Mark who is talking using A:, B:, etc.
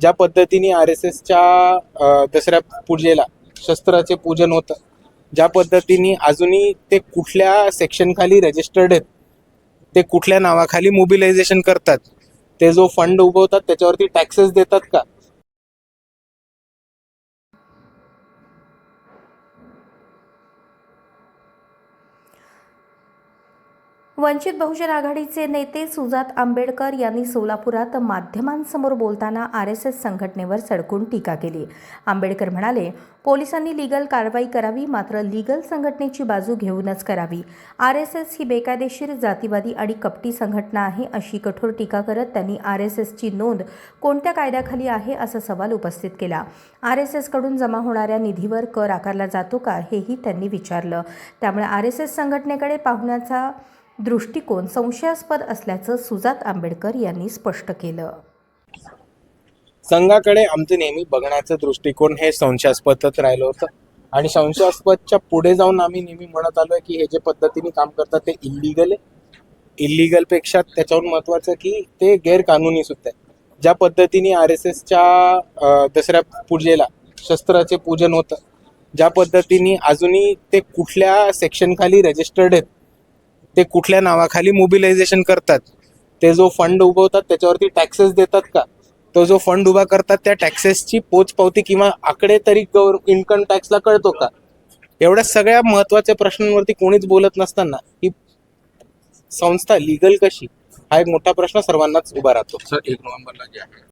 A: ज्या पद्धतीने R S एसच्या दसऱ्या पूजेला शस्त्राचे पूजन होतं ज्या पद्धतीने अजूनही ते कुठल्या सेक्शनखाली रजिस्टर्ड आहेत ते कुठल्या नावाखाली मोबिलायझेशन करतात ते जो फंड उभवतात त्याच्यावरती टॅक्सेस देतात का?
B: वंचित बहुजन आघाडीचे नेते सुजात आंबेडकर यांनी सोलापुरात माध्यमांसमोर बोलताना आर एस एस संघटनेवर सडकून टीका केली. आंबेडकर म्हणाले पोलिसांनी लीगल कारवाई करावी मात्र लीगल संघटनेची बाजू घेऊनच करावी. आर एस एस ही बेकायदेशीर जातीवादी आणि कपटी संघटना आहे अशी कठोर टीका करत त्यांनी आर एस एसची नोंद कोणत्या कायद्याखाली आहे असा सवाल उपस्थित केला. आर एस एसकडून जमा होणाऱ्या निधीवर कर आकारला जातो का हेही त्यांनी विचारलं. त्यामुळे आर एस एस संघटनेकडे पाहुण्याचा दृष्टिकोन संशयास्पद असल्याचं सुजात आंबेडकर यांनी स्पष्ट केलं.
A: संघाकडे आमचं नेहमी बघण्याचं दृष्टिकोन हे संशयास्पदच राहिलं होतं. आणि संशयास्पदच्या पुढे जाऊन आम्ही नेहमी म्हणत आलो आहे की हे जे पद्धतीने काम करतात ते इलिगल आहे. इलिगलपेक्षा त्याच्याहून महत्वाचं की ते गैरकानूनी सुद्धा आहे. ज्या पद्धतीने आर एस एसच्या दसऱ्या पूजेला शस्त्राचे पूजन होतं ज्या पद्धतीने अजूनही ते कुठल्या सेक्शनखाली रजिस्टर्ड आहेत ते कुठल्या नावाखाली मोबिलायझेशन करतात? ते जो फंड उभवतात त्याच्यावरती टॅक्सेस देतात का? तो जो फंड उभा करतात त्या टॅक्सेसची पोचपावती किंवा आकडे तरी गव्हर इन्कम टॅक्सला कळतो का? एवढ्या सगळ्या महत्त्वाच्या प्रश्नांवरती कोणीच बोलत नसताना ही संस्था लिगल कशी? हा एक मोठा प्रश्न सर्वांनाच उभा राहतो.
C: सर एक नोव्हेंबरला जे आहे.